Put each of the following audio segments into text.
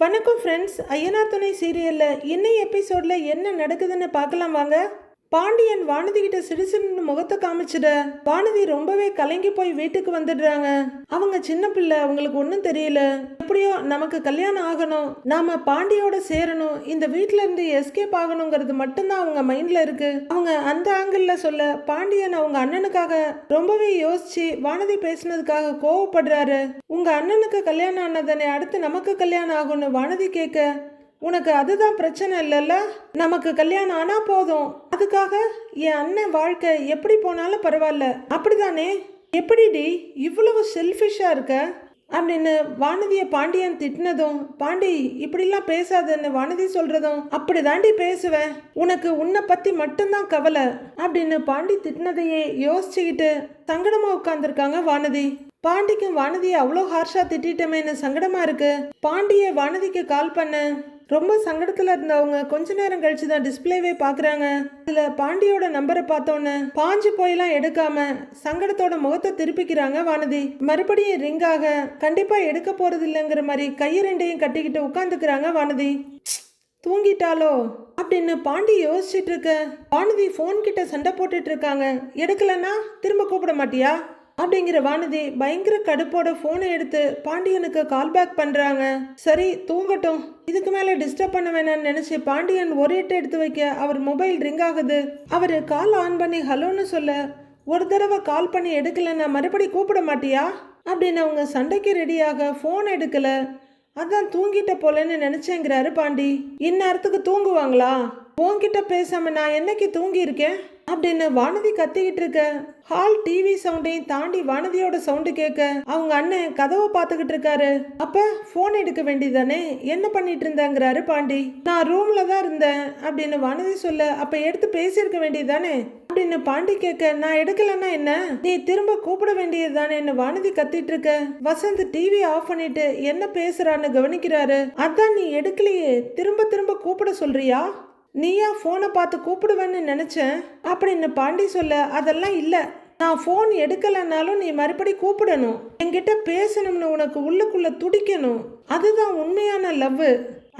வணக்கம் ஃப்ரெண்ட்ஸ் ஐயனார் துணை சீரியலில் இன்னும் எபிசோடில் என்ன நடக்குதுன்னு பார்க்கலாம் வாங்க. பாண்டியன் வானதி கிட்ட முகத்தை காமிச்சிட. வானதி ரொம்பவே கலங்கி போய் வீட்டுக்கு வந்துடுறாங்க. அவங்க சின்ன பிள்ளை அவங்களுக்கு ஒன்றும் தெரியல. எப்படியோ நமக்கு கல்யாணம் ஆகணும். நாம பாண்டியோட சேரணும். இந்த வீட்ல இருந்து எஸ்கேப் ஆகணுங்கிறது மட்டும்தான் அவங்க மைண்ட்ல இருக்கு. அவங்க அந்த ஆங்கிள் சொல்ல பாண்டியன் அவங்க அண்ணனுக்காக ரொம்பவே யோசிச்சு வானதி பேசினதுக்காக கோவப்படுறாரு. உங்க அண்ணனுக்கு கல்யாணம் ஆனதனை அடுத்து நமக்கு கல்யாணம் ஆகும்னு வானதி கேட்க உனக்கு அதுதான் பிரச்சனை இல்லைல்ல? நமக்கு கல்யாணம் ஆனா போதும். அதுக்காக என் அண்ணன் வாழ்க்கை எப்படி போனாலும் பரவாயில்ல. அப்படிதானே? எப்படிடி இவ்வளவு செல்ஃபிஷா இருக்க? அப்படின்னு வானதியை பாண்டியன் திட்டினதும் பாண்டி இப்படிலாம் பேசாதன்னு வானதி சொல்றதும் அப்படி தாண்டி பேசுவேன். உனக்கு உன்னை பத்தி மட்டும்தான் கவலை. அப்படின்னு பாண்டி திட்டினதையே யோசிச்சுக்கிட்டு சங்கடமா உட்காந்துருக்காங்க வானதி. பாண்டிக்கும் வானதியை அவ்வளோ ஹார்ஷா திட்டமேன்னு சங்கடமா இருக்கு. பாண்டிய வானதிக்கு கால் பண்ண. ரொம்ப சங்கடத்துல இருந்தவங்க கொஞ்ச நேரம் கழிச்சு தான் டிஸ்பிளேவே பாக்குறாங்க. இதுல பாண்டியோட நம்பரை பார்த்தோன்னே பாஞ்சு போயெல்லாம் எடுக்காம சங்கடத்தோட முகத்தை திருப்பிக்கிறாங்க வானதி. மறுபடியும் ரிங் ஆக கண்டிப்பா எடுக்க போறது இல்லைங்கிற மாதிரி கையை ரெண்டையும் கட்டிக்கிட்டு உட்காந்துக்கிறாங்க வானதி. தூங்கிட்டாலோ அப்படின்னு பாண்டி யோசிச்சுட்டு இருக்க. வானதி ஃபோன் கிட்ட சண்டை போட்டுட்டு இருக்காங்க. எடுக்கலன்னா திரும்ப கூப்பிட மாட்டியா? அப்படிங்கிற வானதி பயங்கர கடுப்போட ஃபோனை எடுத்து பாண்டியனுக்கு கால் பேக் பண்ணுறாங்க சரி தூங்கட்டும். இதுக்கு மேலே டிஸ்டர்ப் பண்ண வேணாம்னு நினச்சி பாண்டியன் ஒரு எட்டு எடுத்து வைக்க அவர் மொபைல் ரிங் ஆகுது. அவர் கால் ஆன் பண்ணி ஹலோன்னு சொல்ல ஒரு தடவை கால் பண்ணி எடுக்கலைன்னா மறுபடி கூப்பிட மாட்டியா? அப்படின்னு அவங்க சண்டைக்கு ரெடியாக ஃபோன் எடுக்கல. அதான் தூங்கிட்ட போலன்னு நினச்சேங்கிறாரு பாண்டி. இந்நேரத்துக்கு தூங்குவாங்களா? உன்கிட்ட பேசாம நான் என்னைக்கு தூங்கியிருக்கேன்? அப்படின்னு வானதி கத்திக்கிட்டு இருக்க ஹால் டிவி சவுண்டையும் தாண்டி வானதியோட சவுண்டு கேட்க அவங்க அண்ணன் கதவை பார்த்துக்கிட்டு இருக்காரு. அப்ப போன் எடுக்க வேண்டியதானே என்ன பண்ணிட்டு இருந்தாங்கிறாரு பாண்டி. நான் ரூம்ல தான் இருந்தேன் அப்படின்னு வானதி சொல்ல அப்ப எடுத்து பேசியிருக்க வேண்டியதானே அப்படின்னு பாண்டி கேட்க நான் எடுக்கலன்னா என்ன? நீ திரும்ப கூப்பிட வேண்டியதுதானேன்னு வானதி கத்திட்டு இருக்க. வசந்த் டிவி ஆஃப் பண்ணிட்டு என்ன பேசுறான்னு கவனிக்கிறாரு. அதான் நீ எடுக்கலையே திரும்ப திரும்ப கூப்பிட சொல்றியா? நீயா ஃபோனை பார்த்து கூப்பிடுவேன்னு நினச்சேன். அப்படின்னு பாண்டி சொல்ல அதெல்லாம் இல்லை. நான் ஃபோன் எடுக்கலைன்னாலும் நீ மறுபடி கூப்பிடணும். என்கிட்ட பேசணும்னு உனக்கு உள்ளுக்குள்ள துடிக்கணும். அதுதான் உண்மையான லவ்வு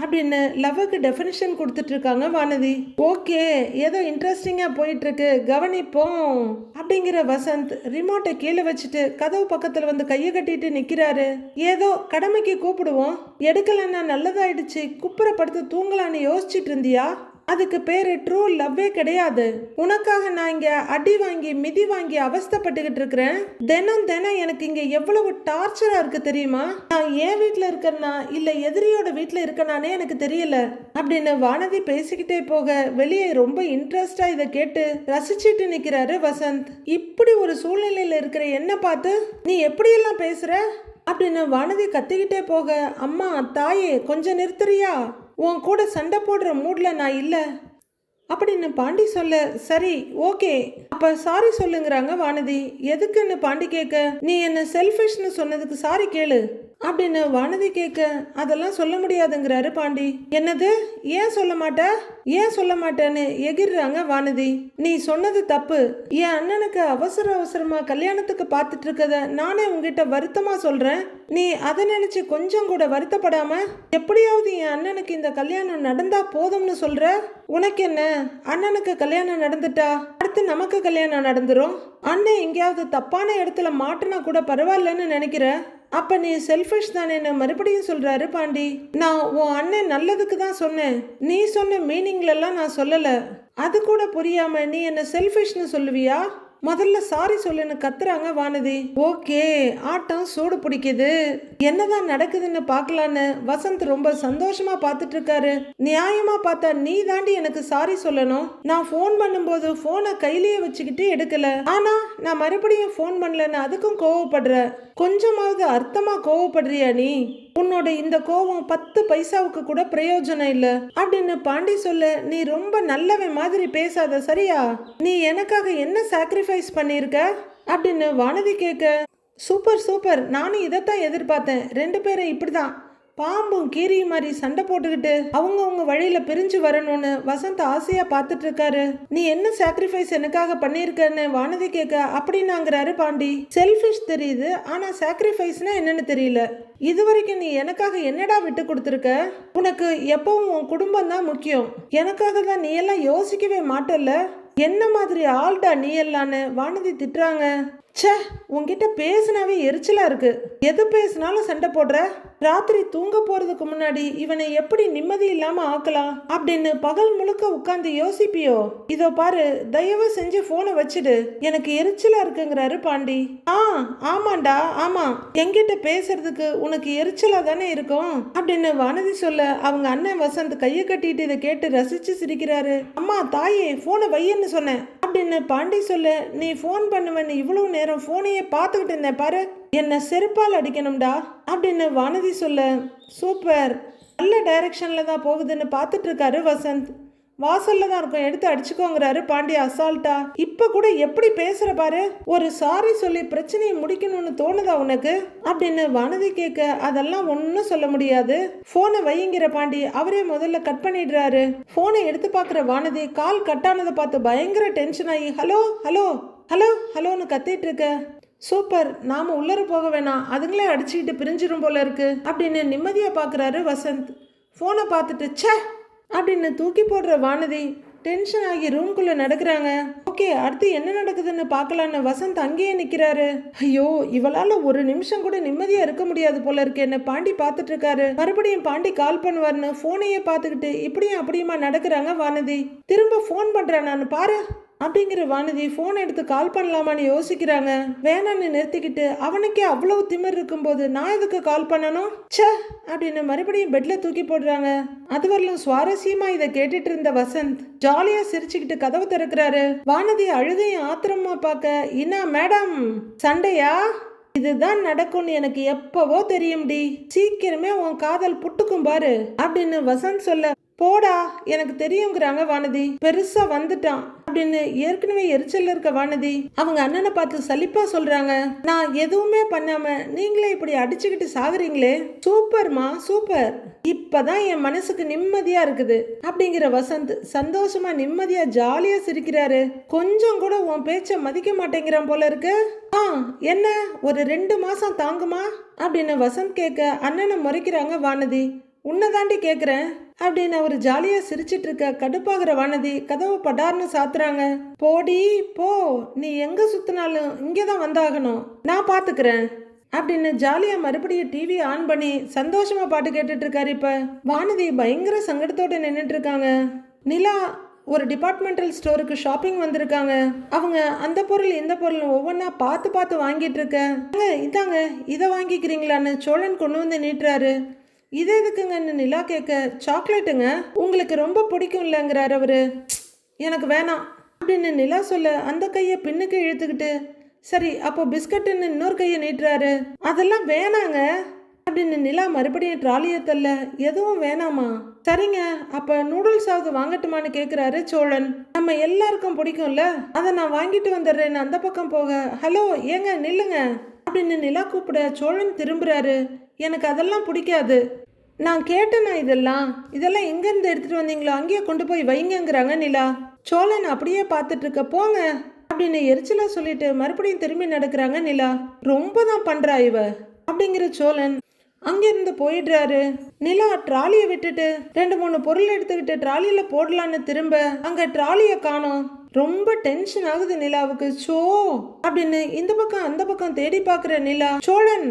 அப்படின்னு லவ்வுக்கு டெஃபினிஷன் கொடுத்துட்டு இருக்காங்க வானதி. ஓகே ஏதோ இன்ட்ரெஸ்டிங்காக போயிட்டுருக்கு. கவனிப்போம். அப்படிங்கிற வசந்த் ரிமோட்டை கீழே வச்சுட்டு கதவு பக்கத்தில் வந்து கையை கட்டிட்டு நிற்கிறாரு ஏதோ கடமைக்கு கூப்பிடுவோம். எடுக்கலைன்னா நல்லதாயிடுச்சு. குப்புறப்படுத்து தூங்கலான்னு யோசிச்சுட்டு இருந்தியா? அதுக்கு பேரு ட்ரூ லவ்வே கிடையாது. உனக்காக நான் இங்க அடி வாங்கி மிதி வாங்கி அவஸ்தைப்பட்டுக்கிட்டு இருக்கிறேன். தினம் தினம் எனக்கு இங்க எவ்வளவு டார்ச்சரா இருக்கு தெரியுமா? நான் ஏன் வீட்டுல இருக்கேன்னா இல்ல எதிரியோட வீட்டுல இருக்கனானே எனக்கு தெரியல. அப்படின்னு வானதி பேசிக்கிட்டே போக வெளியே ரொம்ப இன்ட்ரெஸ்டா இதை கேட்டு ரசிச்சிட்டு நிக்கிறாரு வசந்த். இப்படி ஒரு சூழ்நிலையில இருக்கிற என்ன பார்த்து நீ எப்படியெல்லாம் பேசுற? அப்படின்னு வானதி கத்திக்கிட்டே போக அம்மா தாயே கொஞ்சம் நிறுத்துறியா? உன் கூட சண்டை போடுற மூடில் நான் இல்லை. அப்படின்னு பாண்டி சொல்ல? சரி ஓகே. அப்ப சாரி சொல்லுங்கிறாங்க வானதி. எதுக்குன்னு பாண்டி கேட்க நீ என்ன செல்ஃபிஷ்னு சொன்னதுக்கு சாரி கேளு. அப்படின்னு வானதி கேட்க அதெல்லாம் சொல்ல முடியாதுங்கிறாரு பாண்டி. என்னது? ஏன் சொல்ல மாட்ட? ஏன் சொல்ல மாட்டேன்னு எகிர்றாங்க வானதி. நீ சொன்னது தப்பு. என் அண்ணனுக்கு அவசர அவசரமா கல்யாணத்துக்கு பார்த்துட்டு இருக்கத நானே உங்ககிட்ட வருத்தமா சொல்றேன். நீ அதை நினைச்சு கொஞ்சம் கூட வருத்தப்படாம எப்படியாவது என் அண்ணனுக்கு இந்த கல்யாணம் நடந்தா போதும்னு சொல்ற? உனக்கு என்ன? அண்ணனுக்கு கல்யாணம் நடந்துட்டா? அடுத்து நமக்கு கல்யாணம் நடந்துரும்? அண்ணன் எங்கேயாவது தப்பான இடத்துல மாட்டினா கூட பரவாயில்லன்னு நினைக்கிற? அப்போ நீ செல்ஃபிஷ் தானேன்னு மறுபடியும் சொல்கிறாரு பாண்டி நான் உன் அண்ணன் நல்லதுக்கு தான் சொன்னேன். நீ சொன்ன மீனிங்லலாம் நான் சொல்லலை. அது கூட புரியாமல் நீ என்ன செல்ஃபிஷ்னு சொல்லுவியா? முதல்ல சாரி சொல்லுன்னு கத்துறாங்க வானதி. ஓகே ஆட்டம் சூடு பிடிக்குது. என்னதான் நடக்குதுன்னு பார்க்கலான்னு வசந்த் ரொம்ப சந்தோஷமா பார்த்துட்டு இருக்காரு நியாயமா பார்த்தா நீ தாண்டி எனக்கு சாரி சொல்லணும். நான் ஃபோன் பண்ணும்போது ஃபோனை கையிலேயே வச்சுக்கிட்டு எடுக்கல. ஆனா நான் மறுபடியும் ஃபோன் பண்ணலன்னு அதுக்கும் கோவப்படுற. கொஞ்சமாவது அர்த்தமா கோவப்படுறியா நீ? உன்னோட இந்த கோவம் பத்து பைசாவுக்கு கூட பிரயோஜனம் இல்ல. அப்படின்னு பாண்டி சொல்ல நீ ரொம்ப நல்லவன் மாதிரி பேசாத சரியா? நீ எனக்காக என்ன சாக்ரிஃபைஸ் பண்ணியிருக்க அப்படின்னு வானதி கேட்க சூப்பர் சூப்பர். நானும் இதைத்தான் எதிர்பார்த்தேன். ரெண்டு பேரும் இப்படிதான் பாம்பும் கீரி மாதிரி சண்டை போட்டுக்கிட்டு அவங்கவுங்க வழியில பிரிஞ்சு வரணும்னு வசந்த் ஆசையா பார்த்துட்டு இருக்காரு நீ என்ன சாக்ரிஃபைஸ் எனக்காக பண்ணியிருக்கன்னு வானதி கேட்க அப்படின்னாங்கிறாரு பாண்டி. செல்ஃபிஷ் தெரியுது ஆனா சாக்ரிஃபைஸ்னா என்னன்னு தெரியல. இது வரைக்கும் நீ எனக்காக என்னடா விட்டு கொடுத்துருக்க? உனக்கு எப்பவும் உன் குடும்பம் தான் முக்கியம். எனக்காக தான் நீ எல்லாம் யோசிக்கவே மாட்டல்ல? என்ன மாதிரி ஆள்டா நீ எல்லான்னு? வானதி திட்டுறாங்க. ச்சே உன்கிட்ட பேசினாவே எரிச்சலா இருக்கு. எது பேசினாலும் சண்டை போடுற? ராத்திரி தூங்க போறதுக்கு முன்னாடி இவனை எப்படி நிம்மதி இல்லாம ஆக்கலாம் அப்படின்னு பகல் முழுக்க உட்கார்ந்து யோசிப்பியோ? இதோ பாரு தயவு செஞ்சு போனை வச்சுடு. எனக்கு எரிச்சலா இருக்குங்கிறாரு பாண்டி. ஆ ஆமாண்டா ஆமா. என்கிட்ட பேசுறதுக்கு உனக்கு எரிச்சலா தானே இருக்கும்? அப்படின்னு வானதி சொல்ல அவங்க அண்ணன் வசந்த் கையை கட்டிட்டு இதை கேட்டு ரசிச்சு சிரிக்கிறாரு. அம்மா தாயே போனை வையன்னு சொன்னேன். அப்படின்னு பாண்டி சொல்ல நீ ஃபோன் பண்ணுவேன்னு இவ்வளவு நேரம் ஃபோனையே பார்த்துக்கிட்டு இருந்தேன் பாரு. என்ன செருப்பால் அடிக்கணும்டா அப்படின்னு வானதி சொல்ல சூப்பர். நல்ல டைரக்ஷனில் தான் போகுதுன்னு பார்த்துட்டு இருக்காரு வசந்த். வாசல்ல தான் இருக்கும் எடுத்து அடிச்சுக்கோங்கிறாரு பாண்டி அசால்ட்டா. இப்ப கூட எப்படி பேசுற பாரு? ஒரு சாரி சொல்லி பிரச்சனையை முடிக்கணும்னு தோணுதா உனக்கு? அப்படின்னு வானதி கேட்க அதெல்லாம் ஒன்றும் சொல்ல முடியாது. போனை வைங்கிற பாண்டி அவரே முதல்ல கட் பண்ணிடுறாரு. போனை எடுத்து பார்க்குற வானதி கால் கட் ஆனதை பார்த்து பயங்கர டென்ஷன் ஆகி ஹலோ ஹலோ ஹலோ ஹலோன்னு கத்திட்டு இருக்க சூப்பர் நாம உள்ளர போக வேணாம். அதுங்களே அடிச்சுக்கிட்டு பிரிஞ்சிரும் போல இருக்கு. அப்படின்னு நிம்மதியா பார்க்குறாரு வசந்த். போனை பார்த்துட்டு ச்சே! அப்படின்னு தூக்கி போடுற வானதி டென்ஷன் ஆகி ரூம்குள்ளே நடக்கிறாங்க. ஓகே அடுத்து என்ன நடக்குதுன்னு பார்க்கலான்னு வசந்த் அங்கேயே நிற்கிறாரு ஐயோ இவளால் ஒரு நிமிஷம் கூட நிம்மதியாக இருக்க முடியாது போல இருக்கு. என்ன பாண்டி பார்த்துட்டு இருக்காரு. மறுபடியும் பாண்டி கால் பண்ணுவார்னு ஃபோனையே பார்த்துக்கிட்டு இப்படியும் அப்படியுமா நடக்கிறாங்க வானதி. திரும்ப ஃபோன் பண்ணுறேன் நான் பாரு. அப்படிங்கிற வானதி ஃபோன் எடுத்து கால் பண்ணலாமான்னு யோசிக்கிறாங்க. வேணான்னு நிறுத்திக்கிட்டு அவனுக்கே அவ்வளவு திமிர் இருக்கும்போது நான் எதுக்கு கால் பண்ணணும்? ச்சே அப்படின்னு மறுபடியும் பெட்ல தூக்கி போடுறாங்க. அதுவரையிலும் சுவாரஸ்யமா இதை கேட்டுட்டு இருந்த வசந்த் ஜாலியா சிரிச்சுக்கிட்டு கதவு திறக்கிறாரு. வானதி அழுகையும் ஆத்திரமா பார்க்க இன்னா மேடம் சண்டையா? இதுதான் நடக்கும்னு எனக்கு எப்பவோ தெரியும்டி சீக்கிரமே உன் காதல் புட்டுக்கும் பாரு அப்படின்னு வசந்த் சொல்ல போடா எனக்கு தெரியுங்கிறாங்க வானதி. பெருசா வந்துட்டான் அப்படின்னு ஏற்கனவே எரிச்சல்ல இருக்க வானதி. அவங்க அண்ணனை பார்த்து சலிப்பா சொல்றாங்க. நான் எதுவுமே பண்ணாம நீங்களே இப்படி அடிச்சுக்கிட்டு சாகுறீங்களே. சூப்பர்மா சூப்பர். இப்பதான் என் மனசுக்கு நிம்மதியா இருக்குது. அப்படிங்கிற வசந்த் சந்தோஷமா நிம்மதியா ஜாலியா சிரிக்கிறாரு. கொஞ்சம் கூட உன் பேச்ச மதிக்க மாட்டேங்கிறான் போல இருக்கு. ஆ என்ன? ஒரு ரெண்டு மாசம் தாங்குமா? அப்படின்னு வசந்த் கேட்க அண்ணனை முறைக்கிறாங்க வானதி. உன்னை தாண்டி கேட்குறேன் அப்படின்னு அவர் ஜாலியாக சிரிச்சிட்டு இருக்க கடுப்பாகிற வானதி கதவை படார்னு சாத்துறாங்க. போடி போ நீ எங்கே சுத்தினாலும் இங்கே தான் வந்தாகணும். நான் பார்த்துக்கிறேன் அப்படின்னு ஜாலியாக மறுபடியும் டிவி ஆன் பண்ணி சந்தோஷமா பாட்டு கேட்டுட்டு இருக்காரு இப்போ. வானதி பயங்கர சங்கடத்தோடு நின்றுட்டு இருக்காங்க நிலா ஒரு டிபார்ட்மெண்டல் ஸ்டோருக்கு ஷாப்பிங் வந்திருக்காங்க. அவங்க அந்த பொருள் இந்த பொருள் ஒவ்வொன்றா பார்த்து பார்த்து வாங்கிட்டு இருக்க இதாங்க இதை வாங்கிக்கிறீங்களான்னு சோழன் கொண்டு வந்து நீட்டுறாரு. இது எதுக்குங்கன்னு நிலா கேட்க சாக்லேட்டுங்க. உங்களுக்கு ரொம்ப பிடிக்கும் இல்லைங்கிறார் அவரு. எனக்கு வேணாம். அப்படின்னு நிலா சொல்ல அந்த கையை பின்னுக்கு இழுத்துக்கிட்டு சரி அப்போ பிஸ்கட்டுன்னு இன்னொரு கையை நீட்டுறாரு. அதெல்லாம் வேணாங்க. அப்படின்னு நிலா மறுபடியும் ட்ராலியை தள்ள எதுவும் வேணாமா? சரிங்க அப்ப நூடுல்ஸாவது வாங்கட்டுமான்னு கேட்குறாரு சோழன். நம்ம எல்லாருக்கும் பிடிக்கும்ல. அதை நான் வாங்கிட்டு வந்துடுறேன்னு அந்த பக்கம் போக. ஹலோ ஏங்க நில்லுங்க. அப்படின்னு நிலா கூப்பிட சோழன் திரும்புறாரு. எனக்கு அதெல்லாம் பிடிக்காது. நான் கேட்டேனா இதெல்லாம்? இதெல்லாம் எங்கேருந்து எடுத்துகிட்டு வந்தீங்களோ? அங்கேயே கொண்டு போய் வைங்கங்கிறாங்க நிலா. சோழன் அப்படியே பார்த்துட்டு இருக்க போங்க அப்படின்னு எரிச்சலாக சொல்லிட்டு மறுபடியும் திரும்பி நடக்கிறாங்க நிலா. ரொம்ப தான் பண்ணுறா இவ அப்படிங்கிற சோழன் அங்கேருந்து போயிடுறாரு. நிலா ட்ராலியை விட்டுட்டு ரெண்டு மூணு பொருள் எடுத்துக்கிட்டு ட்ராலியில் போடலான்னு திரும்ப அங்கே ட்ராலியை காணோம். ரொம்ப டென்ஷன் ஆகுது நிலாவுக்கு. சோ அப்படின்னு இந்த பக்கம் அந்த பக்கம் தேடி பார்க்குற நிலா சோழன்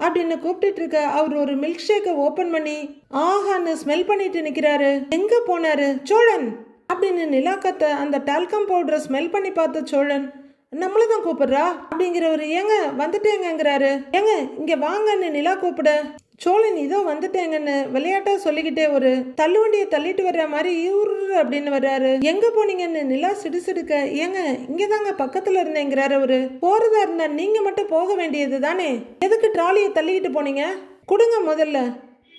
அப்படின்னு கூப்பிட்டு இருக்க அவர் ஒரு மில்க் ஷேக்கை ஓபன் பண்ணி ஆஹான்னு ஸ்மெல் பண்ணிட்டு நிக்கிறாரு. எங்க போனாரு? சோழன்! அப்படின்னு நிலா அந்த டால்கம் பவுடரை ஸ்மெல் பண்ணி பார்த்த சோழன் நம்மள தான் கூப்பிடுறா? அப்படிங்கிறவர் ஏங்க வந்துட்டேங்கிறாரு ஏங்க இங்க வாங்கன்னு நிலா கூப்பிட சோழன் இதோ வந்துட்டேங்கன்னு விளையாட்டா சொல்லிக்கிட்டே ஒரு தள்ளுவண்டியை தள்ளிட்டு வர்ற மாதிரி இவரு அப்படின்னு வர்றாரு. எங்க போனீங்கன்னு நிலா சிடுசிடுக்க ஏங்க இங்க தாங்க பக்கத்துல இருந்தேங்கிறாரு ஒரு போறதா இருந்தா நீங்க மட்டும் போக வேண்டியது தானே? எதுக்கு ட்ராலியை தள்ளிக்கிட்டு போனீங்க? கொடுங்க முதல்ல.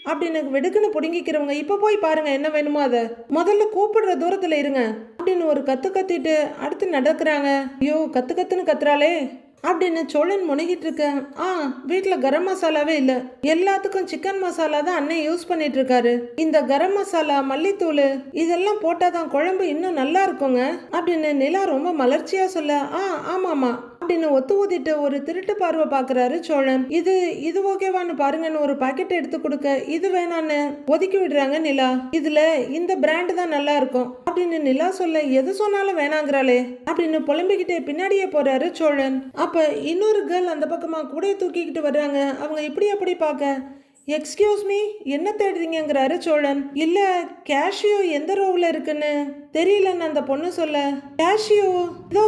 அப்படின்னு வெடுக்குன்னு புடுங்கிக்கிறவங்க இப்போ போய் பாருங்க என்ன வேணுமோ அதை. முதல்ல கூப்பிடுற தூரத்தில் இருங்க. அப்படின்னு ஒரு கத்து கத்திட்டு அடுத்து நடக்கிறாங்க. ஐயோ கத்து கத்துன்னு கத்துறாளே. அப்படின்னு சோழன் முனைகிட்டு இருக்கேன் ஆ வீட்டில் கரம் மசாலாவே இல்லை. எல்லாத்துக்கும் சிக்கன் மசாலா தான் அண்ணன் யூஸ் பண்ணிட்டு இருக்காரு. இந்த கரம் மசாலா மல்லித்தூள் இதெல்லாம் போட்டாதான் குழம்பு இன்னும் நல்லா இருக்குங்க. அப்படின்னு நிலா ரொம்ப மலர்ச்சியா சொல்ல ஆ ஆமாமா அப்படின்னு ஒத்து ஊதிட்டு ஒரு திருட்டு பார்வை பாக்குறாரு சோழன். இது இது ஓகேவான்னு பாருங்கன்னு ஒரு பாக்கெட் எடுத்து கொடுக்க இது வேணான்னு ஒதுக்கி விடுறாங்க நிலா. இதுல இந்த பிராண்ட் தான் நல்லா இருக்கும் அப்படின்னு நிலா சொல்ல எது சொன்னாலும் வேணாங்கிறாளே அப்படின்னு புலம்பிக்கிட்டே பின்னாடியே போறாரு சோழன். அப்ப இன்னொரு கேர்ள் அந்த பக்கமா கூட தூக்கிக்கிட்டு வர்றாங்க. அவங்க இப்படி அப்படி பார்க்க எக்ஸ்கியூஸ் மீ என்ன தேடுறீங்கிறாரு சோழன். இல்ல கேஷியோ எந்த ரோவில் இருக்குன்னு? தெரியலன்னு அந்த பொண்ணு சொல்ல கேஷியோ இதோ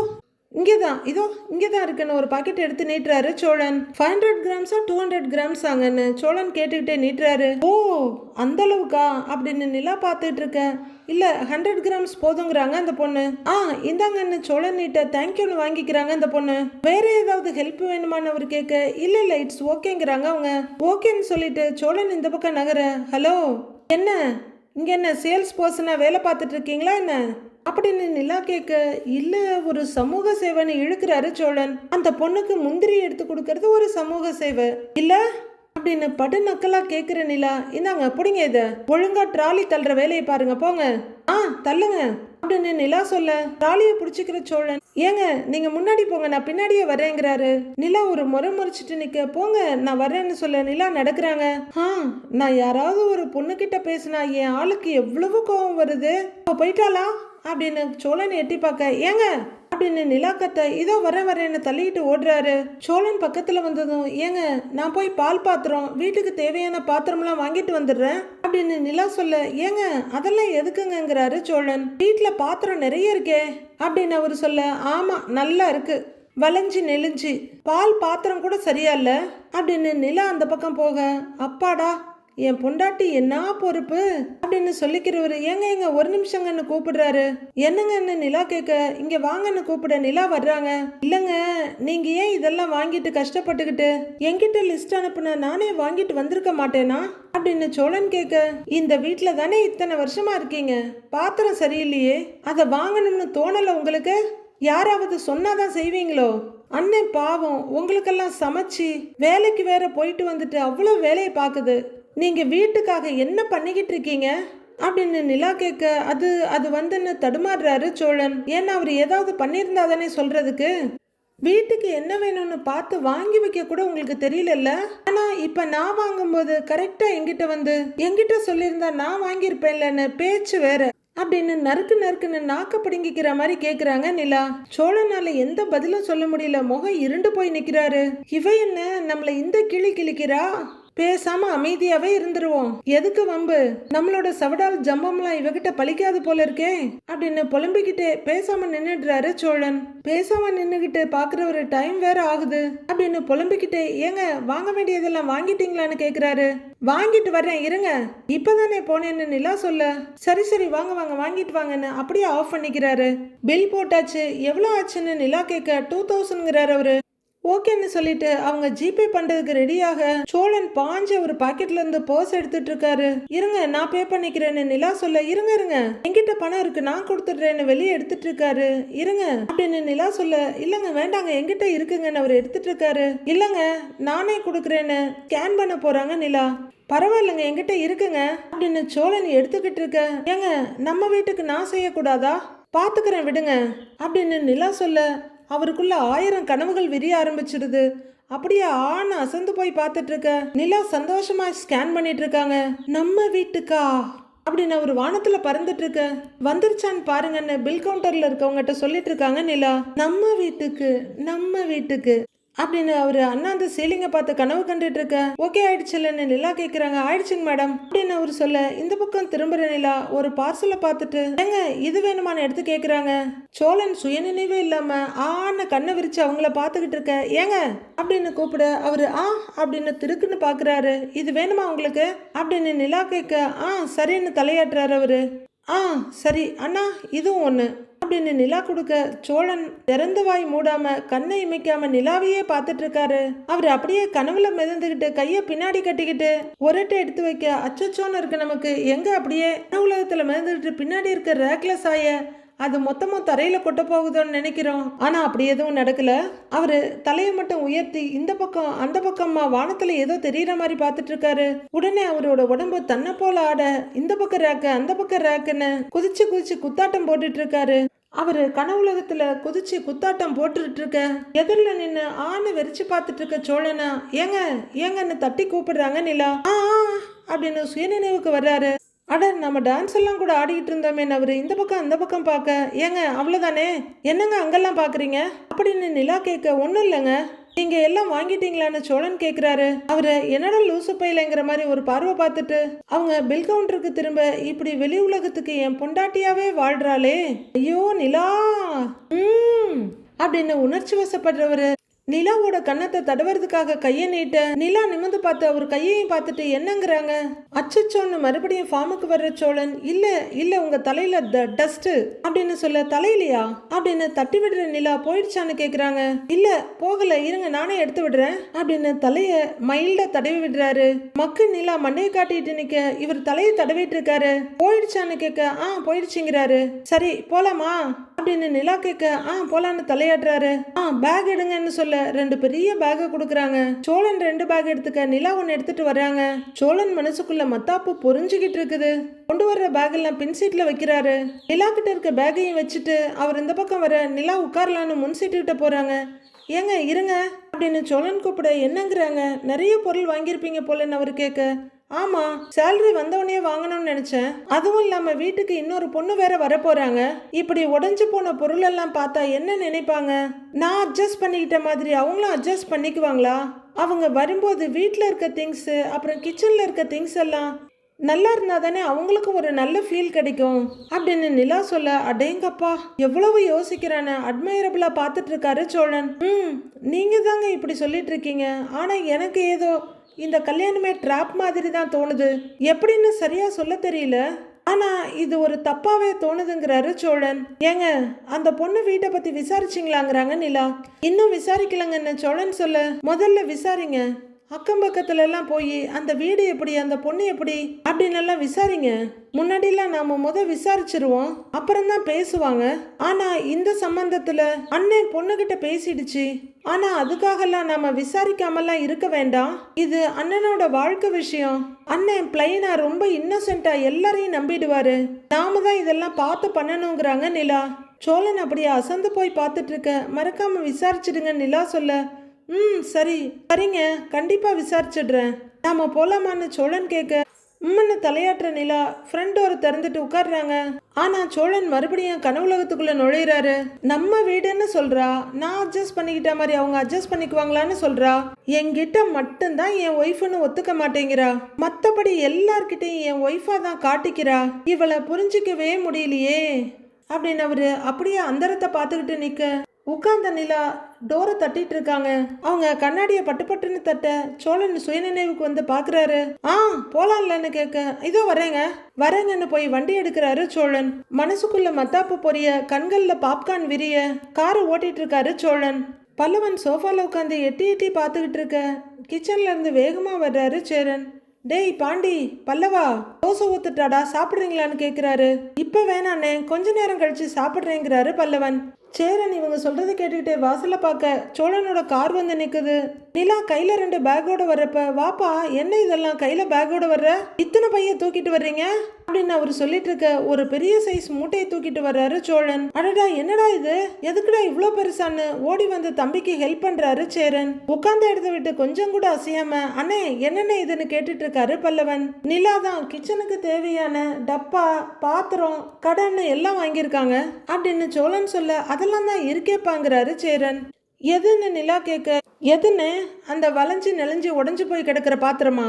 இங்கே தான் இதோ இங்கே தான் இருக்குன்னு ஒரு பாக்கெட் எடுத்து நீட்டுறாரு சோழன். ஃபைவ் ஹண்ட்ரட் கிராம்ஸா டூ ஹண்ட்ரட் கிராம்ஸ் ஆங்கன்னு சோழன் கேட்டுக்கிட்டே நீட்டுறாரு. ஓ அந்த அளவுக்கா? அப்படின்னு நிலா பார்த்துட்டு இருக்கேன் இல்லை ஹண்ட்ரட் கிராம்ஸ் போதுங்கிறாங்க அந்த பொண்ணு. ஆ இந்தாங்கன்னு சோழன் நீட்ட தேங்க்யூன்னு வாங்கிக்கிறாங்க அந்த பொண்ணு. வேற ஏதாவது ஹெல்ப் வேணுமான்னு அவர் கேட்க இல்லை இல்லை இட்ஸ் ஓகேங்கிறாங்க அவங்க. ஓகேன்னு சொல்லிட்டு சோழன் இந்த பக்கம் நகர ஹலோ என்ன? இங்கே என்ன சேல்ஸ் பர்சனாக வேலை பார்த்துட்டு இருக்கீங்களா என்ன? அப்படின்னு நிலா கேட்க இல்ல ஒரு சமூக சேவைன்னு இழுக்கிறாரு சோழன். அந்த பொண்ணுக்கு முந்திரி எடுத்து கொடுக்கறது ஒரு சமூக சேவை. இல்ல அப்படின்னு படு நக்கலா கேக்குற நிலா. இந்தாங்க பிடிங்க இத. ஒழுங்கா ட்ராலி தள்ளுற வேலையை பாருங்க போங்க. ஆ தள்ளுங்க அப்படின்னு நிலா சொல்ல. ட்ராலியை பிடிச்சிக்கிற சோழன் ஏங்க நீங்க முன்னாடி போங்க நான் பின்னாடியே வரேங்கிறாரு. நிலா ஒரு முறை முறைச்சிட்டு நிக்க. போங்க நான் வரேன்னு சொல்ல நிலா நடக்கிறாங்க. ஆ நான் யாராவது ஒரு பொண்ணுகிட்ட பேசினா என் ஆளுக்கு எவ்வளவு கோவம் வருது? போயிட்டாளா அப்படின்னு சோழன் எட்டி பார்க்க ஏங்க? அப்படின்னு நிலாக்கத்தை இதோ வர வரேன்னு தள்ளிட்டு ஓடுறாரு. சோழன் பக்கத்துல வந்ததும் ஏங்க நான் போய் பால் பாத்திரம் வீட்டுக்கு தேவையான பாத்திரம்லாம் வாங்கிட்டு வந்துடுறேன். அப்படின்னு நிலா சொல்ல ஏங்க அதெல்லாம் எதுக்குங்கங்கிறாரு சோழன். வீட்டுல பாத்திரம் நிறைய இருக்கே அப்படின்னு அவர் சொல்ல ஆமா நல்லா இருக்கு. வளைஞ்சு நெளிஞ்சு பால் பாத்திரம் கூட சரியா இல்ல? அப்படின்னு நிலா அந்த பக்கம் போக அப்பாடா என் பொண்டாட்டி என்ன பொறுப்பு? அப்படின்னு சொல்லிக்கிறவரு ஏங்க எங்க ஒரு நிமிஷங்கன்னு கூப்பிடுறாரு? என்னங்கன்னு நிலா கேட்க? இங்க வாங்கன்னு கூப்பிட நிலா வர்றாங்க. இல்லங்க நீங்க ஏன் இதெல்லாம் வாங்கிட்டு கஷ்டப்பட்டுக்கிட்டு? என்கிட்ட லிஸ்ட் அனுப்புன நானே வாங்கிட்டு வந்திருக்க மாட்டேனா? அப்படின்னு சோழன் கேட்க இந்த வீட்ல தானே இத்தனை வருஷமா இருக்கீங்க? பாத்திரம் சரியில்லையே. அதை வாங்கணும்னு தோணல உங்களுக்கு? யாராவது சொன்னாதான் செய்வீங்களோ? அண்ணன் பாவம் உங்களுக்கெல்லாம் சமைச்சு வேலைக்கு வேற போயிட்டு வந்துட்டு அவ்வளோ வேலையை பார்க்குது. நீங்கள் வீட்டுக்காக என்ன பண்ணிக்கிட்டு இருக்கீங்க? அப்படின்னு நிலா கேட்க அது அது வந்துன்னு தடுமாறுறாரு சோழன். ஏன்னா அவர் ஏதாவது பண்ணியிருந்தா தானே சொல்கிறதுக்கு வீட்டுக்கு என்ன வேணும்னு பார்த்து வாங்கி வைக்க கூட உங்களுக்கு தெரியலல்ல? ஆனா இப்ப நான் வாங்கும்போது கரெக்டா எங்கிட்ட வந்து எங்கிட்ட சொல்லியிருந்தா நான் வாங்கியிருப்பேன்லன்னு பேச்சு வேற அப்படின்னு நறுக்கு நறுக்குன்னு நாக்க பிடுங்கிக்கிற மாதிரி கேக்குறாங்க நிலா. சோழனால எந்த பதிலும் சொல்ல முடியல. முகம் இருண்டு போய் நிக்கிறாரு. இவ என்ன? நம்மள இந்த கிளி கிழிக்கிறா? பேசாம அமைதியாவே இருந்துருவோம். எதுக்கு வம்பு? நம்மளோட சவடால் ஜம்பம்லாம் இவகிட்ட பழிக்காது போல இருக்கே. அப்படின்னு புலம்பிக்கிட்டே பேசாம நின்னுடுறாரு சோழன். பேசாம நின்னுகிட்டு பாக்குறவரு டைம் வேற ஆகுது. அப்படின்னு புலம்பிக்கிட்டே ஏங்க வாங்க வேண்டியதெல்லாம் வாங்கிட்டீங்களான்னு கேக்குறாரு. வாங்கிட்டு வர்றேன் இருங்க. இப்பதானே போனேன்னு நிலா சொல்ல. சரி சரி வாங்க வாங்க வாங்கிட்டு வாங்கன்னு அப்படியே ஆஃப் பண்ணிக்கிறாரு. பில் போட்டாச்சு. எவ்வளோ ஆச்சுன்னு நிலா கேட்க டூ தௌசண்ட்ங்கிறாரு அவரு. ஓகேன்னு சொல்லிட்டு அவங்க ஜிபே பண்றதுக்கு ரெடியாக சோழன் பாஞ்ச ஒரு பாக்கெட்ல இருந்து பர்ஸ் எடுத்துட்டு இருக்காரு. இருங்க நான் பே பண்ணிக்கிறேன்னு நிலா சொல்ல இருங்க இருங்க. என்கிட்ட பணம் இருக்கு நான் கொடுத்துடுறேன்னு வெளியே எடுத்துட்டு இருக்காரு. இருங்க அப்படின்னு நிலா சொல்ல இல்லங்க வேண்டாங்க என்கிட்ட இருக்குங்கன்னு அவர் எடுத்துட்டு இருக்காரு. இல்லங்க நானே கொடுக்குறேன்னு ஸ்கேன் பண்ண போறாங்க நிலா. பரவாயில்லைங்க என்கிட்ட இருக்குங்க அப்படின்னு சோழன் எடுத்துக்கிட்டு இருக்க. ஏங்க நம்ம வீட்டுக்கு நான் செய்யக்கூடாதா? பாத்துக்கிறேன் விடுங்க அப்படின்னு நிலா சொல்ல அவருக்குள்ள ஆயிரம் கனவுகள் விரிய ஆரம்பிச்சிடுது. அப்படியே ஆண் அசந்து போய் பார்த்துட்டு இருக்க நிலா சந்தோஷமா ஸ்கேன் பண்ணிட்டு இருக்காங்க நம்ம வீட்டுக்கா? அப்படின்னு அவர் வானத்துல பறந்துட்டு இருக்க வந்துருச்சான்னு பாருங்கன்னு பில் கவுண்டர்ல இருக்கவங்ககிட்ட சொல்லிட்டு இருக்காங்க நிலா. நம்ம வீட்டுக்கு நம்ம வீட்டுக்கு. அப்படின்னு அவரு அண்ணா அந்த சீலிங்க பார்த்து கனவு கண்டுட்டு இருக்க ஓகே ஆயிடுச்சுல்லன்னு நிலா கேக்குறாங்க. ஆயிடுச்சுங்க மேடம். அப்படின்னு அவர் சொல்ல இந்த பக்கம் திரும்புற நிலா ஒரு பார்சலை பார்த்துட்டு ஏங்க இது வேணுமான்னு எடுத்து கேக்குறாங்க. சோழன் சுயநினைவே இல்லாம ஆன கண்ணை விரிச்சு அவங்கள பார்த்துக்கிட்டு இருக்க ஏங்க? அப்படின்னு கூப்பிட அவரு ஆ அப்படின்னு திருக்குன்னு பாக்குறாரு. இது வேணுமா உங்களுக்கு? அப்படின்னு நிலா கேட்க ஆ சரின்னு தலையாட்டுறாரு அவரு. ஆ சரி அண்ணா இதுவும் ஒன்று அப்படின்னு நிலா கொடுக்க சோழன் திறந்த வாய் மூடாம கண்ணை இமைக்காம நிலாவையே பார்த்துட்டு இருக்காரு அவர் அப்படியே கனவுல மிதந்துகிட்டு கைய பின்னாடி கட்டிக்கிட்டு ஒரட்டை எடுத்து வைக்க அச்சச்சோன்னு இருக்கு நமக்கு. எங்க அப்படியே? உலகத்துல மிதந்துகிட்டு பின்னாடி இருக்க ரேக்லஸ் ஆய அது மொத்தமா தரையில கொட்ட போகுதோன்னு நினைக்கிறோம். ஆனா அப்படி எதுவும் நடக்கல. அவரு தலையை மட்டும் உயர்த்தி இந்த பக்கம் அந்த பக்கமா வானத்துல ஏதோ தெரியற மாதிரி பார்த்துட்டு இருக்காரு உடனே அவரோட உடம்பு தன்னை போல ஆட இந்த பக்கம் ரேக்கு அந்த பக்கம் ரேக்குன்னு குதிச்சு குதிச்சு குத்தாட்டம் போட்டுட்டு இருக்காரு அவர் கனவுலகத்தில் குதிச்சு குத்தாட்டம் போட்டுட்டு இருக்க எதிரில் நின்று ஆண் வெறிச்சு பார்த்துட்டு இருக்க சோழனா. ஏங்க ஏங்கன்னு தட்டி கூப்பிடுறாங்க நிலா. ஆ ஆ, அப்படின்னு சுயநினைவுக்கு வர்றாரு. அட நம்ம டான்ஸ் எல்லாம் கூட ஆடிக்கிட்டு இருந்தோமே அவர் இந்த பக்கம் அந்த பக்கம் பார்க்க. ஏங்க அவ்வளோதானே என்னங்க அங்கெல்லாம் பார்க்குறீங்க? அப்படின்னு நிலா கேட்க ஒன்றும் இல்லைங்க. நீங்க எல்லாம் வாங்கிட்டீங்களான்னு சோழன் கேக்குறாரு. அவரு என்னடா லூசு பையலைங்கிற மாதிரி ஒரு பார்வை பார்த்துட்டு அவங்க பில் கவுண்டருக்கு திரும்ப இப்படி வெளி உலகத்துக்கு என் பொண்டாட்டியாவே வாழ்றாளே. ஐயோ நிலா! ம்! அப்படின்னு உணர்ச்சி வசப்படுறவரு நிலாவோட கன்னத்தை தடவறதுக்காக கையை நீட்ட நிலா நிமிந்து பார்த்து அவர் கையையும் பார்த்துட்டு என்னங்கிறாங்க? அச்சச்சோன்னு மறுபடியும் ஃபார்முக்கு வர்ற சோழன் இல்ல இல்ல உங்க தலையில டஸ்ட் அப்படின்னு சொல்ல தலையிலையா? அப்படின்னு தட்டி விடுற நிலா போயிடுச்சான்னு கேக்குறாங்க. இல்ல போகல இருங்க நானே எடுத்து விடுறேன் அப்படின்னு தலைய மைல்டா தடவி விடுறாரு. மக்கு நிலா மண்டையை காட்டிட்டு நிக்க இவர் தலையை தடவிட்டு இருக்காரு. போயிடுச்சான்னு கேட்க ஆ போயிடுச்சுங்கிறாரு. சரி போலாமா? அப்படின்னு நிலா கேட்க ஆ போலான்னு தலையாடுறாரு ஆ பேக் எடுங்கன்னு சொல்ல. ரெண்டு பெரிய பேக்கை கொடுக்குறாங்க. சோழன் ரெண்டு பேக் எடுத்துக்க நிலா ஒன்று எடுத்துட்டு வர்றாங்க. சோழன் மனசுக்குள்ள மத்தாப்பு பொறிஞ்சுக்கிட்டு இருக்குது. கொண்டு வர்ற பேக் எல்லாம் பின் சீட்ல வைக்கிறாரு. நிலா கிட்ட இருக்க பேக்கையும் வச்சுட்டு அவர் இந்த பக்கம் வர நிலா உட்காரலான்னு முன் சீட்டு கிட்ட போறாங்க. ஏங்க இருங்க அப்படின்னு சோழன் கூப்பிட என்னங்கிறாங்க? நிறைய பொருள் வாங்கியிருப்பீங்க போலன்னு அவர் கேட்க ஆமாம் சேலரி வந்தவொடனே வாங்கணும்னு நினச்சேன். அதுவும் இல்லாமல் வீட்டுக்கு இன்னொரு பொண்ணு வேற வரப்போகிறாங்க இப்படி உடஞ்சி போன பொருளெல்லாம் பார்த்தா என்ன நினைப்பாங்க? நான் அட்ஜஸ்ட் பண்ணிக்கிட்ட மாதிரி அவங்களும் அட்ஜஸ்ட் பண்ணிக்குவாங்களா? அவங்க வரும்போது வீட்டில் இருக்க திங்ஸு அப்புறம் கிச்சனில் இருக்க திங்ஸ் எல்லாம் நல்லா இருந்தா தானே அவங்களுக்கும் ஒரு நல்ல ஃபீல் கிடைக்கும். அப்படின்னு நிலா சொல்ல அடேங்கப்பா எவ்வளவு யோசிக்கிறான அட்மைரபிளாக பார்த்துட்டு இருக்காரு சோழன். ம் நீங்க தாங்க இப்படி சொல்லிட்டு இருக்கீங்க. ஆனா எனக்கு ஏதோ இந்த கல்யாணமே ட்ராப் மாதிரி தான் தோணுது. எப்படின்னு சரியா சொல்ல தெரியல. ஆனா இது ஒரு தப்பாவே தோணுதுங்கிறாரு சோழன். ஏங்க அந்த பொண்ணு வீட்டை பத்தி விசாரிச்சிங்களாங்கிறாங்க நிலா. இன்னும் விசாரிக்கலங்கன்னு சோழன் சொல்ல. முதல்ல விசாரிங்க. அக்கம் பக்கத்துல எல்லாம் போய் அந்த வீடு எப்படி அந்த பொண்ணு எப்படி அப்படின்னு எல்லாம் விசாரிங்க. முன்னாடிலாம் நாம முத விசாரிச்சிருவோம். அப்புறம் தான் பேசுவாங்க. ஆனா இந்த சம்பந்தத்துல அண்ணன் பொண்ணுகிட்ட பேசிடுச்சு. ஆனா அதுக்காகலாம் நாம விசாரிக்காமலாம் இருக்க வேண்டாம். இது அண்ணனோட வாழ்க்கை விஷயம். அண்ணன் பிளைனா ரொம்ப இன்னசென்ட்டா எல்லாரையும் நம்பிடுவாரு. நாம தான் இதெல்லாம் பார்த்து பண்ணணுங்கிறாங்க நிலா. சோழன் அப்படியே அசந்து போய் பார்த்துட்டு இருக்க மறக்காம விசாரிச்சிடுங்க நிலா சொல்ல. ம் சரி. சரிங்க. கண்டிப்பா விசாரிச்சிடுறேன். நாம போலாமான்னு சோழன் கேட்க உம்முன்னு தலையாட்டுற நிலா ஃப்ரண்ட் டோரை திறந்துட்டு உட்கார்றாங்க. ஆனா சோழன் மறுபடியும் கனவுலகத்துக்குள்ள நுழையிறாரு. நம்ம வீடுன்னு சொல்றா. நான் அட்ஜஸ்ட் பண்ணிக்கிட்ட மாதிரி அவங்க அட்ஜஸ்ட் பண்ணிக்குவாங்களான்னு சொல்றா. என்கிட்ட மட்டும்தான் என் ஒய்ஃப்னு ஒத்துக்க மாட்டேங்கிறா. மத்தபடி எல்லார்கிட்டையும் என் ஒய்ஃபா தான் காட்டிக்கிறா. இவளை புரிஞ்சிக்கவே முடியலையே. அப்படின்னு அவரு அப்படியே அந்தரத்தை பார்த்துக்கிட்டு நிக்க. உட்கார்ந்த நிலா டோரை தட்டிட்டு இருக்காங்க. அவங்க கண்ணாடியை பட்டு பட்டுன்னு தட்ட சோழன் சுயநினைவுக்கு வந்து பாக்குறாரு. ஆ போலாம்லன்னு கேட்க இதோ வரேங்க. வரேங்கன்னு போய் வண்டி எடுக்கிறாரு சோழன். மனசுக்குள்ள மத்தாப்பு பொரிய கண்கள்ல பாப்கார்ன் விரிய காரை ஓட்டிட்டு இருக்காரு சோழன். பல்லவன் சோஃபால உட்காந்து எட்டி எட்டி பார்த்துக்கிட்டு இருக்க கிச்சன்ல இருந்து வேகமா வர்றாரு சேரன். டேய் பாண்டி பல்லவா தோசை ஊத்துட்டாடா சாப்பிடுறீங்களான்னு கேக்குறாரு. இப்ப வேணாண்ணே கொஞ்ச நேரம் கழிச்சு சாப்பிடுறேங்கிறாரு பல்லவன். சேரன் இவங்க சொல்கிறத கேட்டுக்கிட்டே வாசலை பார்க்க சோழனோட கார் வந்து நிற்குது நிலா கையில ரெண்டு பேக்கோட வர்றப்ப வாப்பா என்ன இதெல்லாம் கையில பேக்கோட வர்ற? இத்தனை பையன் தூக்கிட்டு வர்றீங்க? அப்படின்னு அவர் சொல்லிட்டு இருக்க ஒரு பெரிய சைஸ் மூட்டையை தூக்கிட்டு வர்றாரு சோழன். அடடா என்னடா இது? எதுக்குடா இவ்வளோ பெருசான்னு? ஓடி வந்து தம்பிக்கு ஹெல்ப் பண்றாரு சேரன். உட்கார்ந்த இடத்த விட்டு கொஞ்சம் கூட அசையாம அண்ணே என்னென்ன இதுன்னு கேட்டுட்டு இருக்காரு பல்லவன். நிலா தான் கிச்சனுக்கு தேவையான டப்பா பாத்திரம் கடன்னு எல்லாம் வாங்கியிருக்காங்க. அப்படின்னு சோழன் சொல்ல அதெல்லாம் தான் இருக்கேப்பாங்கிறாரு சேரன். எதுன்னு நிலா கேட்க எதுன்னு அந்த வளைஞ்சு நெளிஞ்சு உடஞ்சு போய் கிடக்கிற பாத்திரமா?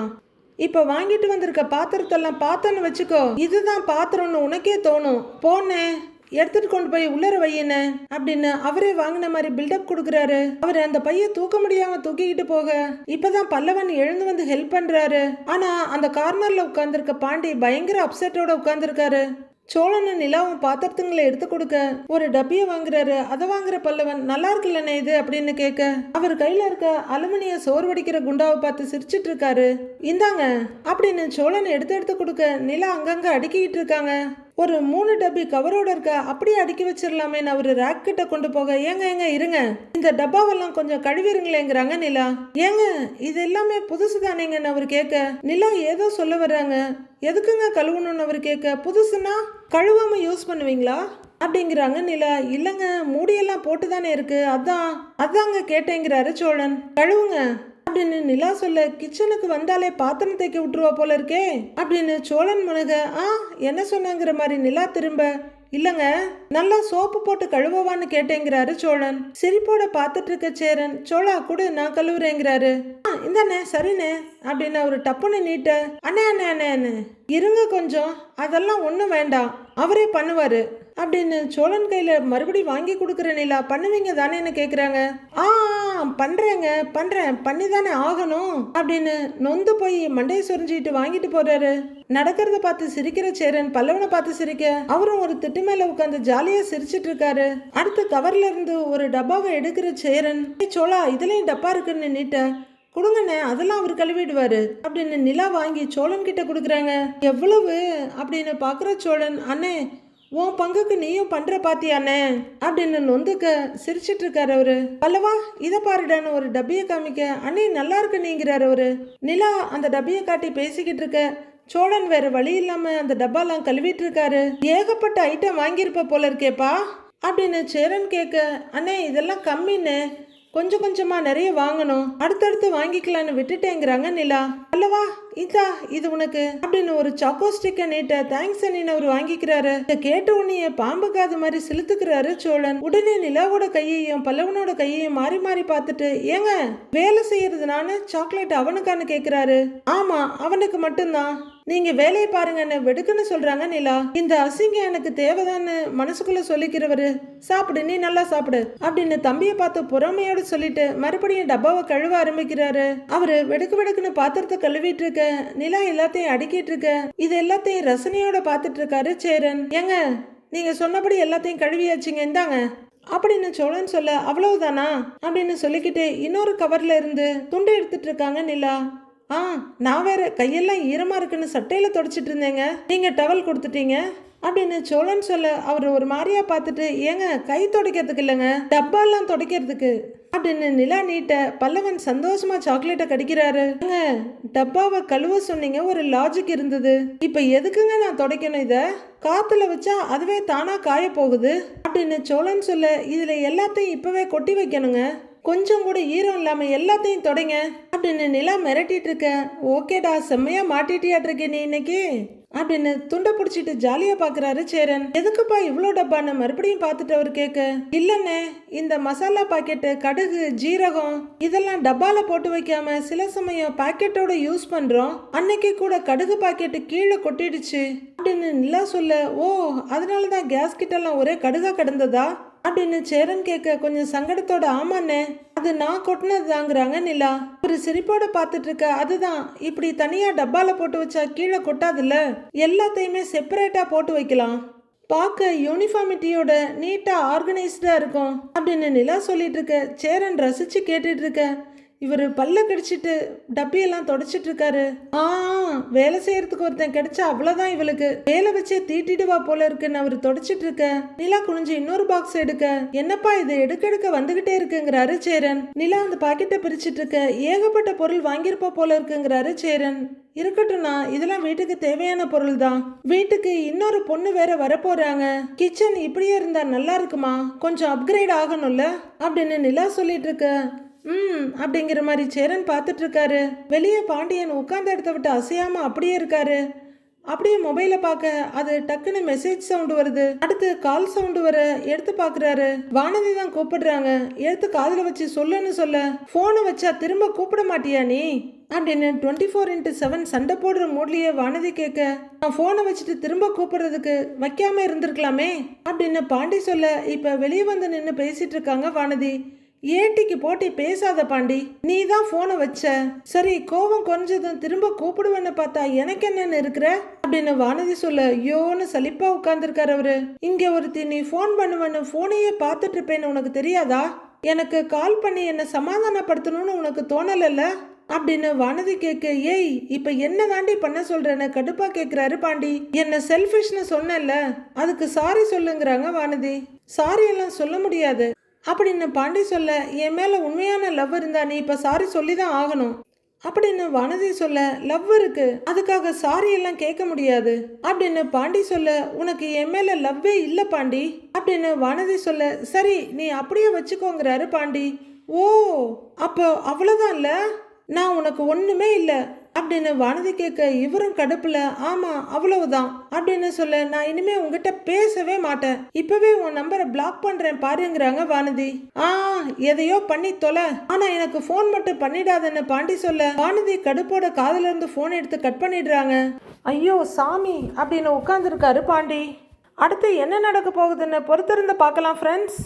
இப்போ வாங்கிட்டு வந்திருக்க பாத்திரத்தெல்லாம் பார்த்தேன்னு வச்சுக்கோ இதுதான் பாத்திரம்னு உனக்கே தோணும். போனே எடுத்துட்டு கொண்டு போய் உள்ளர வையின அப்படின்னு அவரே வாங்கின மாதிரி பில்டப் கொடுக்குறாரு. அவர் அந்த பைய தூக்க முடியாம தூக்கிக்கிட்டு போக இப்பதான் பல்லவன் எழுந்து வந்து ஹெல்ப் பண்றாரு. ஆனா அந்த கார்னர்ல உட்கார்ந்துருக்க பாண்டி பயங்கர அப்செட்டோட உட்கார்ந்துருக்காரு. சோழனை நிலாவும் பாத்திரத்துங்களை எடுத்து கொடுக்க. ஒரு டப்பியை வாங்குறாரு. அதை வாங்குற பல்லவன் நல்லா இருக்குல்லண்ணே இது அப்படின்னு கேட்க. அவர் கையில இருக்க அலுமினிய சோறு வடிக்கிற குண்டாவை பார்த்து சிரிச்சிட்டு இருக்காரு. இந்தாங்க அப்படின்னு சோழனை எடுத்து எடுத்து கொடுக்க நிலா அங்கங்க அடுக்கிட்டு இருக்காங்க. ஒரு மூணு டப்பி கவரோட இருக்க அப்படியே அடுக்கி வச்சிடலாமே நான் ஒரு ரேக் கிட்ட கொண்டு போக ஏங்க ஏங்க இருங்க. இந்த டப்பாவெல்லாம் கொஞ்சம் கழுவிருங்களேங்கிறாங்க நிலா. ஏங்க இது எல்லாமே புதுசு தானேங்கன்னு அவர் கேட்க நிலா ஏதோ சொல்ல வர்றாங்க. எதுக்குங்க கழுவணும்னு அவர் கேட்க புதுசுன்னா கழுவாம யூஸ் பண்ணுவீங்களா? அப்படிங்கிறாங்க நிலா. இல்லைங்க மூடியெல்லாம் போட்டு தானே இருக்கு. அதான் அதாங்க கேட்டேங்கிறாரு சோழன். கழுவுங்க. அப்படின்னு நிலா சொல்ல கிச்சனுக்கு வந்தாலே பாத்திரம் தைக்க விட்டுருவா போல இருக்கே அப்படின்னு சோழன் முனக ஆ என்ன சொன்னாங்கிற மாதிரி நிலா திரும்ப இல்லைங்க நல்லா சோப்பு போட்டு கழுவவான்னு கேட்டேங்கிறாரு சோழன். சிரிப்போட பார்த்துட்டு இருக்க சேரன் சோழா கூட நான் கழுவுறேங்கிறாரு. இந்தாண்ணே சரிண்ணே அப்படின்னு அவர் டப்புன்னு நீட்ட அண்ணே அண்ணே அண்ணே அண்ணே இருங்க கொஞ்சம் அதெல்லாம் ஒன்றும் வேண்டாம் அவரே பண்ணுவார் அப்படின்னு சோழன் கையில் மறுபடியும் வாங்கி கொடுக்குற நிலா பண்ணுவீங்க தானேன்னு கேட்குறாங்க ஆ பண்ணுறேங்க பண்ணுறேன் பண்ணி தானே ஆகணும் அப்படின்னு நொந்து போய் மண்டையை சொரிஞ்சிட்டு வாங்கிட்டு போறாரு. நடக்கிறத பார்த்து சிரிக்கிற சேரன் பல்லவனை பார்த்து சிரிக்க அவரும் ஒரு திட்டு மேல உட்காந்து ஜாலியா சிரிச்சிட்டு இருக்காரு. அடுத்து கவர்ல இருந்து ஒரு டப்பாவை எடுக்கிற சேரன் சோழா இதுலயும் டப்பா இருக்குன்னு நீட்ட கொடுங்கண்ணே அதெல்லாம் அவர் கழுவிடுவாரு. அப்படின்னு நிலா வாங்கி சோழன் கிட்ட கொடுக்குறாங்க. எவ்வளவு? அப்படின்னு பார்க்குற சோழன் அண்ணே உன் பங்குக்கு நீயும் பண்ற பாத்தியாண்ணே அப்படின்னு நொந்துக்க சிரிச்சிட்டு இருக்காரு அவரு. பல்லவா இதை பாருடான்னு ஒரு டப்பியை காமிக்க அண்ணே நல்லா இருக்கு நீங்கிறாரு அவரு. நிலா அந்த டப்பியை காட்டி பேசிக்கிட்டு இருக்க சோழன் வேற வழி இல்லாம அந்த டப்பாலாம் கழுவிட்டு இருக்காரு. ஏகப்பட்ட ஐட்டம் வாங்கியிருப்ப போல இருக்கேப்பா அப்படின்னு சேரன் கேட்க அண்ணே இதெல்லாம் கம்மின்னு கொஞ்சம் கொஞ்சமாக நிறைய வாங்கணும். அடுத்தடுத்து வாங்கிக்கலான்னு விட்டுட்டேங்கிறாங்க நிலா. அல்லவா? இதா இது உனக்கு. அப்படின்னு ஒரு சாக்கோ ஸ்டிக்கை நீட்ட தேங்க்ஸ் அண்ணின்னு அவர் வாங்கிக்கிறாரு. இதை கேட்ட உன்னைய பாம்பு காது மாதிரி சிலுத்துக்கிறாரு சோழன். உடனே நிலாவோட கையையும் பல்லவனோட கையையும் மாறி மாறி பார்த்துட்டு ஏங்க வேலை செய்யறது நானு சாக்லேட் அவனுக்கான்னு கேட்கிறாரு ஆமா அவனுக்கு மட்டும்தான். நீங்க வேலையை பாருங்கன்னு வெடுக்குன்னு சொல்றாங்க நிலா. இந்த அசிங்கம் எனக்கு தேவைதான்னு மனசுக்குள்ள சொல்லிக்கிறவரு. சாப்பிடு நீ நல்லா சாப்பிடு அப்படின்னு தம்பியை பார்த்து பொறாமையோட சொல்லிட்டு மறுபடியும் டப்பாவை கழுவ ஆரம்பிக்கிறாரு. அவரு வெடுக்கு வெடுக்குன்னு பாத்திரத்தை கழுவிட்டு இருக்க நிலா எல்லாத்தையும் அடுக்கிட்டு இருக்க இது எல்லாத்தையும் ரசனையோட பார்த்துட்டு இருக்காரு சேரன். ஏங்க நீங்க சொன்னபடி எல்லாத்தையும் கழுவியாச்சுங்க இந்தாங்க. அப்படின்னு சோழன் சொல்ல அவ்வளவுதானா? அப்படின்னு சொல்லிக்கிட்டு இன்னொரு கவர்ல இருந்து துண்டு எடுத்துட்டு இருக்காங்க நிலா. ஆ நான் வேற கையெல்லாம் ஈரமாக இருக்குன்னு சட்டையில் தொடச்சிட்டு இருந்தேங்க. நீங்கள் டவல் கொடுத்துட்டீங்க. அப்படின்னு சோழன் சொல்ல அவர் ஒரு மாதிரியா பார்த்துட்டு ஏங்க கை துடைக்கிறதுக்கு இல்லைங்க? டப்பாலாம் துடைக்கிறதுக்கு. அப்படின்னு நிலா நீட்ட பல்லவன் சந்தோஷமா சாக்லேட்டை கடிக்கிறாரு. டப்பாவை கழுவ சொன்னீங்க ஒரு லாஜிக் இருந்தது. இப்ப எதுக்குங்க நான் துடைக்கணும் இத? காத்துல வச்சா அதுவே தானா காய போகுது. அப்படின்னு சோழன் சொல்ல இதுல எல்லாத்தையும் இப்பவே கொட்டி வைக்கணுங்க. கொஞ்சம் கூட ஈரம் இல்லாமல் எல்லாத்தையும் தொடங்க. அப்படின்னு நிலா மிரட்டிட்டு இருக்க. ஓகேடா செம்மையா மாட்டிட்டியாட்டு இருக்கே நீ இன்னைக்கு. அப்படின்னு துண்டை பிடிச்சிட்டு ஜாலியா பாக்குறாரு சேரன். எதுக்குப்பா இவ்வளோ டப்பான்னு மறுபடியும் பார்த்துட்டு அவர் கேட்க. இல்லைண்ணே இந்த மசாலா பாக்கெட்டு கடுகு ஜீரகம் இதெல்லாம் டப்பால போட்டு வைக்காம சில சமயம் பாக்கெட்டோட யூஸ் பண்றோம். அன்னைக்கு கூட கடுகு பாக்கெட்டு கீழே கொட்டிடுச்சு. அப்படின்னு நிலா சொல்ல ஓ அதனால தான் கேஸ் ஒரே கடுகா கிடந்ததா? அப்படின்னு சேரன் கேட்க கொஞ்சம் சங்கடத்தோட ஆமாண்ணே அது நான் கொட்டினது தாங்கிறாங்க நிலா. ஒரு சிரிப்போட பார்த்துட்டு இருக்க அதுதான். இப்படி தனியா டப்பால போட்டு வச்சா கீழே கொட்டாதுல்ல? எல்லாத்தையுமே செப்பரேட்டா போட்டு வைக்கலாம். பார்க்க யூனிஃபார்மிட்டியோட நீட்டா ஆர்கனைஸ்டா இருக்கும் அப்படின்னு நிலா சொல்லிட்டு இருக்க சேரன் ரசிச்சு கேட்டுட்டு இருக்க இவர் பல்ல கடிச்சிட்டு டப்பியெல்லாம் தொடச்சிட்டு இருக்காரு ஆ வேலை செய்யறதுக்கு ஒருத்தன் கிடைச்சா அவ்வளவுதான் இவளுக்கு. வேலை வச்சே தீட்டிடுவா போல இருக்குன்னு அவர் தொடச்சிட்டு இருக்க நிலா குனிஞ்சு இன்னொரு பாக்ஸ் எடுக்க. என்னப்பா இது எடுக்க எடுக்க வந்துகிட்டே இருக்குங்கிறாரு சேரன். நிலா அந்த பாக்கெட்டை பிரிச்சிட்டு இருக்க ஏகப்பட்ட பொருள் வாங்கியிருப்பா போல இருக்குங்கிறாரு சேரன். இருக்கட்டும்ண்ணா இதெல்லாம் வீட்டுக்கு தேவையான பொருள் தான் வீட்டுக்கு இன்னொரு பொண்ணு வேற வரப்போறாங்க. கிச்சன் இப்படியே இருந்தா நல்லா இருக்குமா? கொஞ்சம் அப்கிரேட் ஆகணும்ல? அப்படின்னு நிலா சொல்லிட்டு இருக்க ம் அப்படிங்கிற மாதிரி சேரன் பார்த்துட்டு இருக்காரு வெளியே பாண்டியன் உட்கார்ந்த இடத்த விட்டு அசையாம அப்படியே இருக்காரு. அப்படியே மொபைலை பார்க்க அது டக்குன்னு மெசேஜ் சவுண்டு வருது. அடுத்து கால் சவுண்டு வர எடுத்து பார்க்குறாரு. வானதி தான் கூப்பிடுறாங்க. எடுத்து காதில் வச்சு சொல்லுன்னு சொல்ல. ஃபோனை வச்சா திரும்ப கூப்பிட மாட்டியா நீ? அப்படின்னு டுவெண்ட்டி ஃபோர் இன்ட்டு செவன் சண்டை போடுற மூட்லேயே வானதி கேட்க நான் ஃபோனை வச்சுட்டு திரும்ப கூப்பிடுறதுக்கு வைக்காம இருந்திருக்கலாமே? அப்படின்னு பாண்டி சொல்ல இப்போ வெளியே வந்து நின்று பேசிட்டு இருக்காங்க வானதி. ஏட்டிக்கு போட்டி பேசாத பாண்டி. நீ தான் போனை வச்ச. சரி கோவம் குறைஞ்சதும் திரும்ப கூப்பிடுவேன்னு பார்த்தா எனக்கு என்னன்னு இருக்கிற? அப்படின்னு வானதி சொல்ல ஐயோன்னு சலிப்பா உட்கார்ந்துருக்காரு அவரு. இங்க ஒருத்தி நீ ஃபோன் பண்ணுவேன்னு ஃபோனையே பார்த்துட்டு இருப்பேன்னு உனக்கு தெரியாதா? எனக்கு கால் பண்ணி என்னை சமாதானப்படுத்தணும்னு உனக்கு தோணலைல்ல? அப்படின்னு வானதி கேட்க ஏய் இப்ப என்ன தாண்டி பண்ண சொல்றேன்னு கடுப்பா கேக்குறாரு பாண்டி. என்ன செல்ஃபிஷ்னு சொன்னேன்ல. அதுக்கு சாரி சொல்லுங்கிறாங்க வானதி. சாரி எல்லாம் சொல்ல முடியாது. அப்படின்னு பாண்டி சொல்ல என் மேலே உண்மையான லவ் இருந்தா நீ இப்போ சாரி சொல்லி தான் ஆகணும் அப்படின்னு வானதி சொல்ல லவ் இருக்கு அதுக்காக சாரி எல்லாம் கேட்க முடியாது. அப்படின்னு பாண்டி சொல்ல உனக்கு என் மேல லவ்வே இல்லை பாண்டி. அப்படின்னு வானதி சொல்ல சரி நீ அப்படியே வச்சுக்கோங்கிறாரு பாண்டி. ஓ அப்போ அவ்வளோதான் இல்லை? நான் உனக்கு ஒன்றுமே இல்லை. அப்படின்னு வானதி கேட்க இவரும் கடுப்புல ஆமா அவ்வளவுதான். அப்படின்னு சொல்ல நான் இனிமே உங்ககிட்ட பேசவே மாட்டேன். இப்பவே உன் நம்பரை பிளாக் பண்றேன் பாருங்கிறாங்க வானதி. ஆ எதையோ பண்ணி தொலை. ஆனா எனக்கு ஃபோன் மட்டும் பண்ணிடாதன்னு பாண்டி சொல்ல வானதி கடுப்போட காதுல இருந்து ஃபோன் எடுத்து கட் பண்ணிடுறாங்க. ஐயோ சாமி அப்படின்னு உட்காந்துருக்காரு பாண்டி. அடுத்து என்ன நடக்க போகுதுன்னு பொறுத்திருந்து பார்க்கலாம் ஃப்ரெண்ட்ஸ்